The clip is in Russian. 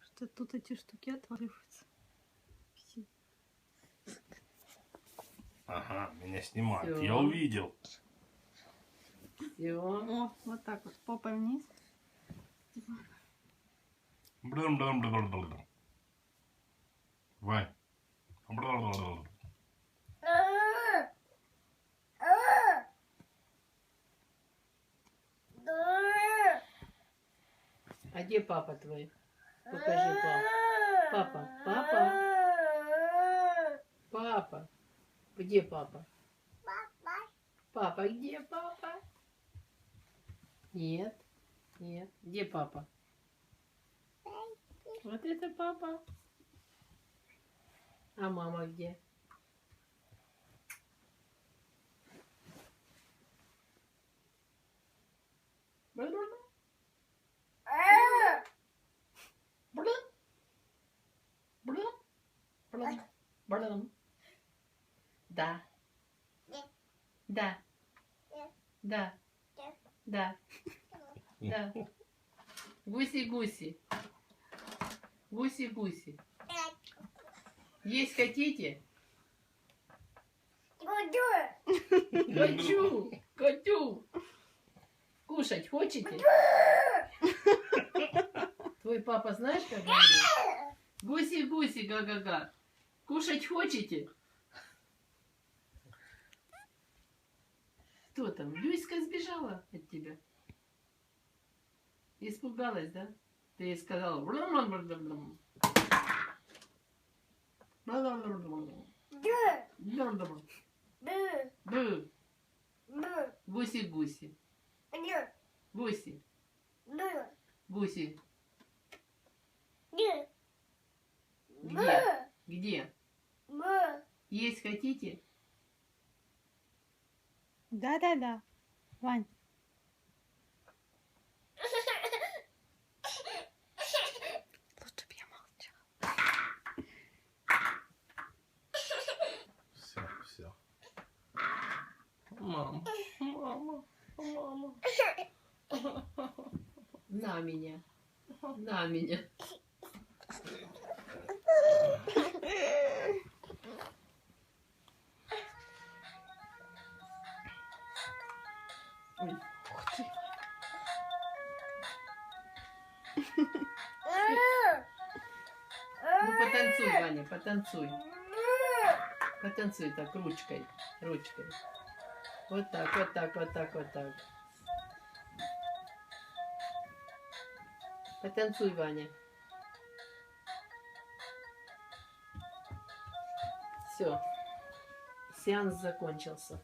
что тут эти штуки отваливаются. Ага, меня снимают. Всё. Я увидел. Все. О, вот так вот, попой вниз. Блин-блин-блин-блин. Вань. Блин-блин-блин. А где папа твой? Покажи папа. Папа, папа, папа. Где папа? Папа, где папа? Нет, нет. Где папа? Вот это папа. А мама где? Блин. Блин. Да. Да. Да. Да. Да. Гуси-гуси. Гуси-гуси. Есть хотите? Хочу. Хочу. Кушать хочете? Твой папа знаешь, как говорит? Гуси-гуси, га-га-га. Кушать хочете? Кто там? Люська сбежала от тебя. Испугалась, да? Ты ей сказала... Гуси-гуси. Гуси. Гуси. Где? Где? Есть хотите? Да-да-да. Вань, лучше бы я молчала. Все, все. Мама, мама, мама. На меня. На меня. Ой, Ух ты. Ну потанцуй, Ваня, потанцуй. Потанцуй так ручкой, ручкой. Вот так, вот так, вот так, вот так. Потанцуй, Ваня. Все. Сеанс закончился.